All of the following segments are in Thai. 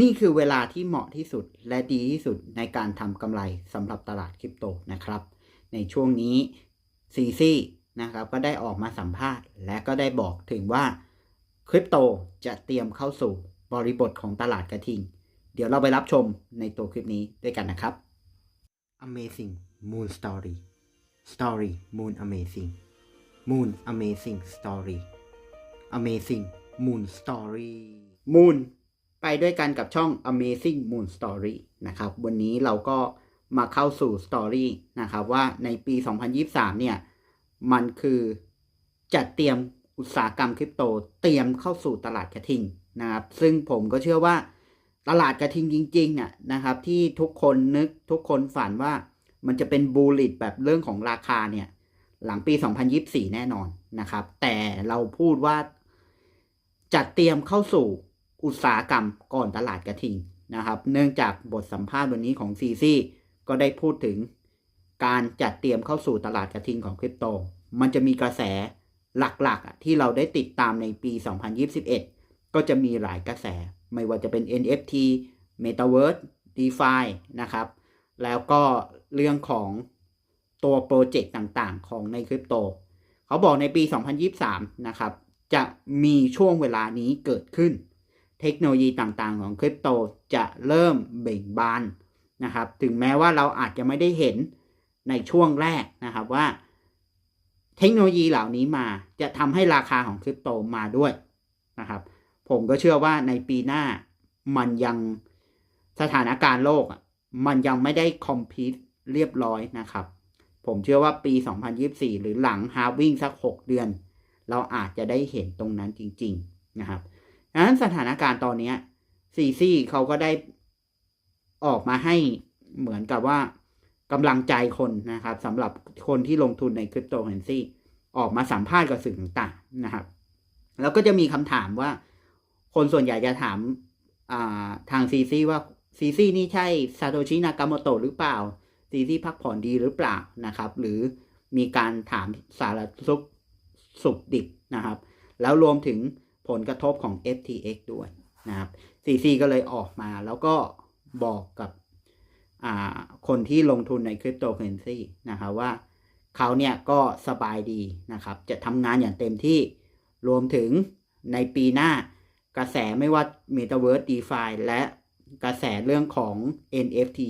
นี่คือเวลาที่เหมาะที่สุดและดีที่สุดในการทำกำไรสำหรับตลาดคริปโตนะครับ ในช่วงนี้ซีซี่นะครับก็ได้ออกมาสัมภาษณ์ และก็ได้บอกถึงว่าคริปโตจะเตรียมเข้าสู่บริบทของตลาดกระทิง เดี๋ยวเราไปรับชมในตัวคลิปนี้ด้วยกันนะครับ Amazing Moon Story Story Moon Amazing Moon Amazing Story Amazing Moon Story Moon ไปด้วยกันกับช่อง Amazing Moon Story นะครับ วันนี้เราก็มาเข้าสู่ Story นะครับว่าในปี 2023 เนี่ย มันคือจัดเตรียมอุตสาหกรรมคริปโต เตรียมเข้าสู่ตลาดกระทิงนะครับ ซึ่งผมก็เชื่อว่าตลาดกระทิงจริงๆน่ะนะครับ ที่ทุกคนนึกทุกคนฝันว่ามันจะเป็นบูลลิตแบบเรื่องของราคาเนี่ย หลังปี 2024 แน่นอนนะครับ แต่เราพูดว่าจัดเตรียมเข้าสู่ อุตสาหกรรมก่อนตลาดกระทิงนะครับ เนื่องจากบทสัมภาษณ์วันนี้ของซีซีก็ได้พูดถึงการจัดเตรียมเข้าสู่ตลาดกระทิงของคริปโต มันจะมีกระแสหลักๆที่เราได้ติดตามในปี 2021 ก็จะมีหลายกระแส ไม่ว่าจะเป็น NFT Metaverse DeFi นะครับ แล้วก็เรื่องของตัวโปรเจกต์ต่างๆ ของในคริปโต เขาบอกในปี 2023 นะครับ จะมีช่วงเวลานี้เกิดขึ้น เทคโนโลยีต่างๆ ของคริปโตจะเริ่มเบ่งบานนะครับ ถึงแม้ว่าเราอาจจะไม่ได้เห็นในช่วงแรกนะครับว่า เทคโนโลยีเหล่านี้มาจะทำให้ราคาของคริปโตมาด้วยนะครับ ผมก็เชื่อว่าในปีหน้ามันยังสถานการณ์โลก มันยังไม่ได้คอมพิวเรียบร้อยนะครับ ผมเชื่อว่าปี 2024 หรือหลังฮาวิ่งสัก 6 เดือน เราอาจจะได้เห็นตรงนั้นจริง ๆ นะครับ ดังนั้นสถานการณ์ตอนนี้ซีซี่เขาก็ได้ออกมาให้เหมือนกับว่ากำลังใจคนนะครับสำหรับคนที่ลงทุนในคริปโตเคอเรนซีออกมาสัมภาษณ์กับสื่อต่างๆนะครับ แล้วก็จะมีคำถามว่า คนส่วนใหญ่จะถามาทางซีซีว่าซีซีนี่ใช่ซาโตชินากาโมโตะหรือเปล่าซีซีพักผ่อนดีหรือเปล่านะครับ หรือมีการถามสารทุขสุขดิบนะครับ แล้วรวมถึง ผลกระทบของ FTX ด้วยนะครับ CC ก็เลยออกมาแล้วก็บอกกับคนที่ลงทุนในคริปโตเคอเรนซีนะครับว่าเขาเนี่ยก็สบายดีนะครับ จะทำงานอย่างเต็มที่รวมถึงในปีหน้ากระแสไม่ว่า Metaverse DeFi และกระแสเรื่องของ NFT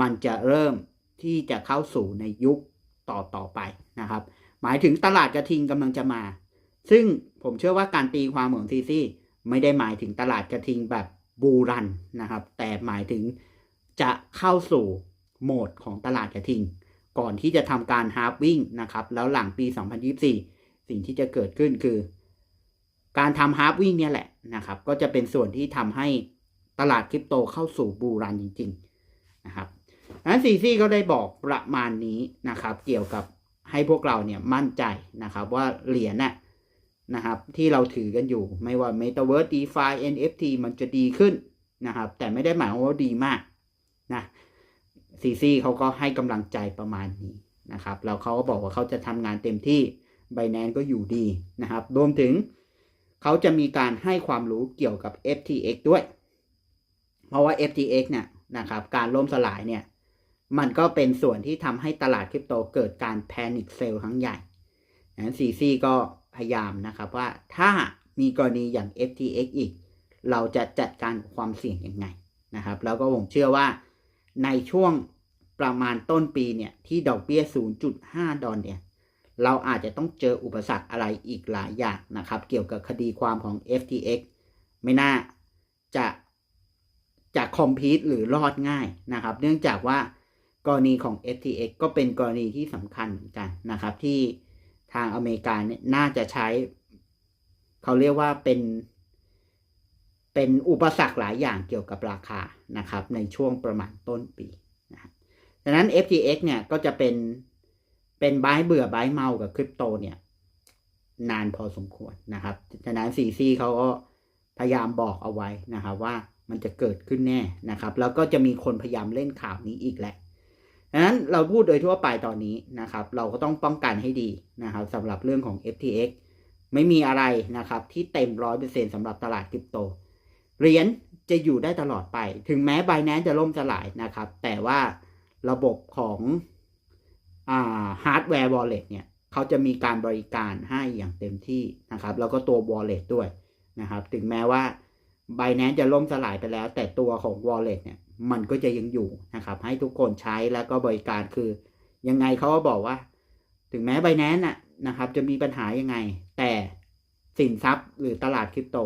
มันจะเริ่มที่จะเข้าสู่ในยุคต่อต่อไปนะครับ หมายถึงตลาดกระทิงกำลังจะมา ซึ่งผมเชื่อว่าการตีความของซีซีไม่ได้หมายถึงตลาดกระทิงแบบบูรันนะครับ แต่หมายถึงจะเข้าสู่โหมดของตลาดกระทิง ก่อนที่จะทำการฮาร์ฟวิ่งนะครับ แล้วหลังปี 2024 สิ่งที่จะเกิดขึ้นคือ การทำฮาร์ฟวิ่งเนี่ยแหละนะครับ ก็จะเป็นส่วนที่ทำให้ตลาดคริปโตเข้าสู่บูรันจริง ๆ นะครับนั้นซีซี่ก็ได้บอกประมาณนี้นะครับ เกี่ยวกับให้พวกเราเนี่ยมั่นใจนะครับ ว่าเหรียญน่ะ นะครับ ที่เราถือกันอยู่ไม่ว่า Metaverse DeFi NFT มันจะดีขึ้นนะครับ แต่ไม่ได้หมายความว่าดีมากนะซีซีเขาก็ให้กำลังใจประมาณนี้นะครับแล้วเขาก็บอกว่าเขาจะทำงานเต็มที่ b บ n a n c e ก็อยู่ดีนะครับ รวมถึงเขาจะมีการให้ความรู้เกี่ยวกับ FTX ด้วย เพราะว่า FTX เนี่ยนะครับ การล่มสลายเนี่ย มันก็เป็นส่วนที่ทำให้ตลาดคริปโตเกิดการแพนิคเซลครั้งใหญ่นั้นซีซีก็ พยายามนะครับว่าถ้ามีกรณีอย่าง FTX อีก เราจะจัดการความเสี่ยงยังไงนะครับ แล้วก็ผมเชื่อว่าในช่วงประมาณต้นปีเนี่ย ที่ดอกเบี้ย 0.5 ดอลเนี่ย เราอาจจะต้องเจออุปสรรคอะไรอีกหลายอย่างนะครับ เกี่ยวกับคดีความของ FTX ไม่น่าจะจะคอมพิวหรือรอดง่ายนะครับ เนื่องจากว่ากรณีของ FTX ก็เป็นกรณีที่สำคัญเหมือนกันนะครับที่ ทางอเมริกาเนี่ยน่าจะใช้ เขาเรียกว่าเป็น เป็นอุปสรรคหลายอย่างเกี่ยวกับราคานะครับ ในช่วงประมาณต้นปีนะดังนั้น FTX เนี่ยก็จะเป็นเป็นบายเบื่อบายเมากับคริปโตเนี่ย นานพอสมควรนะครับดังนั้นซีซีเขาก็พยายามบอกเอาไว้นะครับว่ามันจะเกิดขึ้นแน่นะครับ แล้วก็จะมีคนพยายามเล่นข่าวนี้อีกแหละ ดังนั้นเราพูดโดยทั่วไปตอนนี้นะครับ เราก็ต้องป้องกันให้ดีนะครับสำหรับเรื่องของ FTX ไม่มีอะไรนะครับ ที่เต็มร้อยเปอร์เซ็นสำหรับตลาดคริปโตเหรียญจะอยู่ได้ตลอดไป ถึงแม้ b บ n a n c e จะล่มสลายนะครับ แต่ว่าระบบของฮาร์ดแวร์ wallet เนี่ยเขาจะมีการบริการให้อย่างเต็มที่นะครับ แล้วก็ตัว wallet ด้วยนะครับ ถึงแม้ว่า b บ n a n c e จะล่มสลายไปแล้ว แต่ตัวของ wallet เนี่ย มันก็จะยังอยู่นะครับ ให้ทุกคนใช้แล้วก็บริการคือ ยังไงเขาก็บอกว่า ถึงแม้ b บ n a n c น่ะนะครับ จะมีปัญหายังไง แต่สินทรัพย์หรือตลาดคริปโต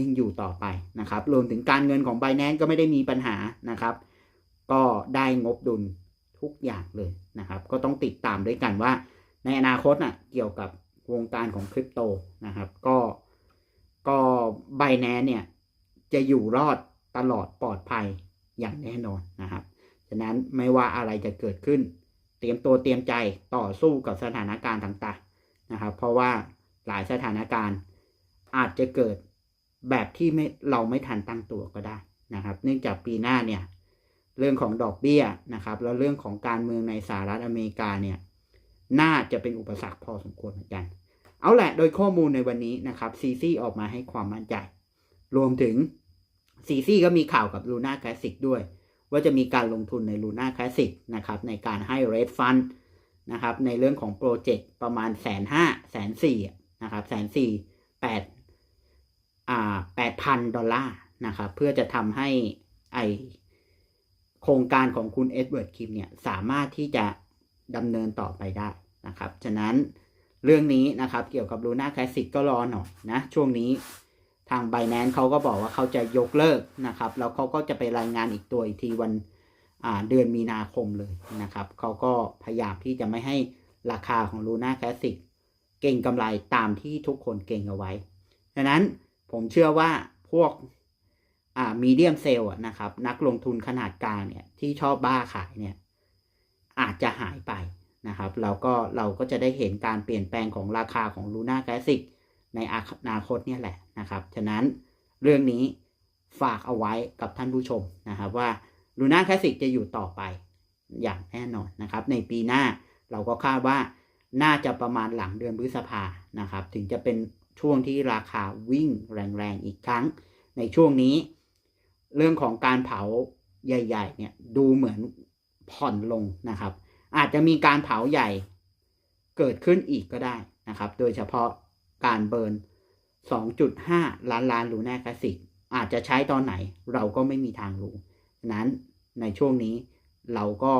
ยังอยู่ต่อไปนะครับ รวมถึงการเงินของ b บ n a n c ก็ไม่ได้มีปัญหานะครับ ก็ได้งบดุลทุกอย่างเลยนะครับ ก็ต้องติดตามด้วยกันว่า ในอนาคตน่ะเกี่ยวกับวงการของคริปโตนะครับ ก็ก็ b บ n a n c เนี่ยจะอยู่รอดตลอดปลอดภัย อย่างแน่นอนนะครับ ฉะนั้นไม่ว่าอะไรจะเกิดขึ้น เตรียมตัวเตรียมใจต่อสู้กับสถานการณ์ต่างๆนะครับ เพราะว่าหลายสถานการณ์อาจจะเกิดแบบที่ไม่เราไม่ทันตั้งตัวก็ได้นะครับ เนื่องจากปีหน้าเนี่ยเรื่องของดอกเบี้ยนะครับ แล้วเรื่องของการเมืองในสหรัฐอเมริกาเนี่ยน่าจะเป็นอุปสรรคพอสมควรเหมือนกัน เอาแหละโดยข้อมูลในวันนี้นะครับซีซีออกมาให้ความมั่นใจ รวมถึง ซีซีก็มีข่าวกับ Luna Classic ด้วย ว่าจะมีการลงทุนใน Luna Classic นะครับในการให้ Red Fund นะครับในเรื่องของโปรเจกต์ประมาณแสนห้าแสนสี่นะครับแสนสี่แปดอ่าแปดพันดอลลาร์นะครับเพื่อจะทำให้ไอโครงการของคุณเอ็ดเวิร์ดคิมเนี่ยสามารถที่จะดำเนินต่อไปได้นะครับ ฉะนั้นเรื่องนี้นะครับเกี่ยวกับ Luna Classic ก็รอหน่อยนะ ช่วงนี้ ทาง b บ n a n c e เขาก็บอกว่าเขาจะยกเลิกนะครับ แล้วเขาก็จะไปรายงานอีกตัวอีกทีวันเดือนมีนาคมเลยนะครับ เขาก็พยายามที่จะไม่ให้ราคาของ Luna Classic เก่งกำไรตามที่ทุกคนเก่งเอาไว้ ดังนั้นผมเชื่อว่าพวกมีเดียมเซลล์นะครับ นักลงทุนขนาดกลางเนี่ยที่ชอบบ้าขายเนี่ยอาจจะหายไปนะครับแล้วก็เราก็จะได้เห็นการเปลี่ยนแปลงของราคาของ Luna Classic ในอนาคตเนี่ยแหละ นะครับฉะนั้นเรื่องนี้ฝากเอาไว้กับท่านผู้ชมนะครับว่า Luna Classic จะอยู่ต่อไปอย่างแน่นอนนะครับ ในปีหน้าเราก็คาดว่าน่าจะประมาณหลังเดือนพฤษภานะครับ ถึงจะเป็นช่วงที่ราคาวิ่งแรงๆอีกครั้ง ในช่วงนี้ เรื่องของการเผาใหญ่ๆเนี่ยดูเหมือนผ่อนลงนะครับ อาจจะมีการเผาใหญ่เกิดขึ้นอีกก็ได้นะครับ โดยเฉพาะการเบิร์น 2.5 ล้านล้านลูน่าคลาสสิกอาจจะใช้ตอนไหนเราก็ไม่มีทางรู้ นั้นในช่วงนี้เราก็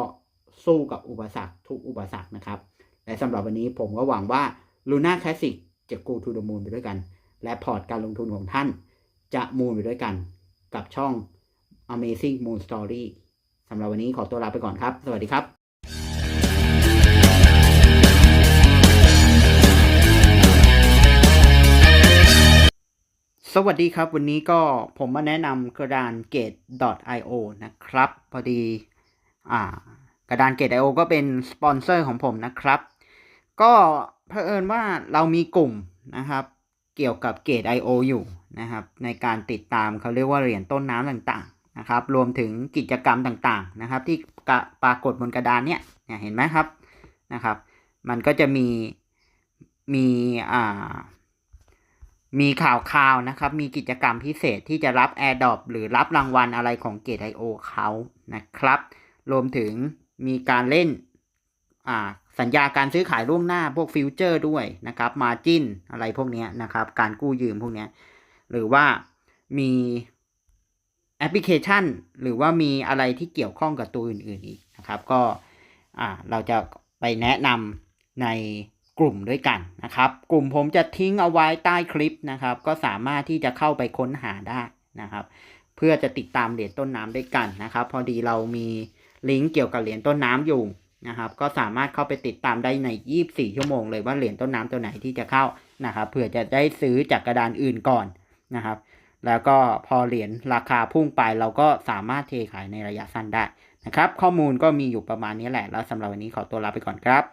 สู้กับอุปสรรคทุกอุปสรรคนะครับ และสำหรับวันนี้ผมก็หวังว่า Luna Classic จะ go to the moon ไปด้วยกัน และพอร์ตการลงทุนของท่าน จะมูนไปด้วยกันกับช่อง Amazing Moon Story สำหรับวันนี้ขอตัวลาไปก่อนครับ สวัสดีครับ สวัสดีครับ วันนี้ก็ผมมาแนะนำกระดาน gate.io นะครับ พอดีอ่ากระดาน gate.io ก็เป็นสปอนเซอร์ของผมนะครับ ก็เผอิญว่าเรามีกลุ่มนะครับ เกี่ยวกับ gate.io อยู่นะครับ ในการติดตามเขาเรียกว่าเหรียญต้นน้ำต่างๆนะครับ รวมถึงกิจกรรมต่างๆนะครับ ที่ปรากฏบนกระดานเนี่ยเนี่ยเห็นไหมครับนะครับ มันก็จะมีมีอ่า มีข่าวข่าวนะครับ มีกิจกรรมพิเศษที่จะรับ AirDrop หรือรับรางวัลอะไรของ Gate.io เขานะครับ รวมถึงมีการเล่นสัญญาการซื้อขายล่วงหน้าพวกฟิวเจอร์ด้วยนะครับมาจินอะไรพวกนี้นะครับ การกู้ยืมพวกนี้หรือว่ามีแอปพลิเคชัน หรือว่ามีอะไรที่เกี่ยวข้องกับตัวอื่นๆอีกนะครับ ก็เราจะไปแนะนำใน กลุ่มด้วยกันนะครับ กลุ่มผมจะทิ้งเอาไว้ใต้คลิปนะครับ ก็สามารถที่จะเข้าไปค้นหาได้นะครับ เพื่อจะติดตามเหรียญต้นน้ำด้วยกันนะครับ พอดีเรามีลิงก์เกี่ยวกับเหรียญต้นน้ำอยู่นะครับ ก็สามารถเข้าไปติดตามได้ใน 24 ชั่วโมงเลยว่าเหรียญต้นน้ำตัวไหนที่จะเข้านะครับเผื่อจะได้ซื้อจากกระดานอื่นก่อนนะครับ แล้วก็พอเหรียญราคาพุ่งไปเราก็สามารถเทขายในระยะสั้นได้นะครับ ข้อมูลก็มีอยู่ประมาณนี้แหละแล้วสำหรับวันนี้ขอตัวลาไปก่อนครับ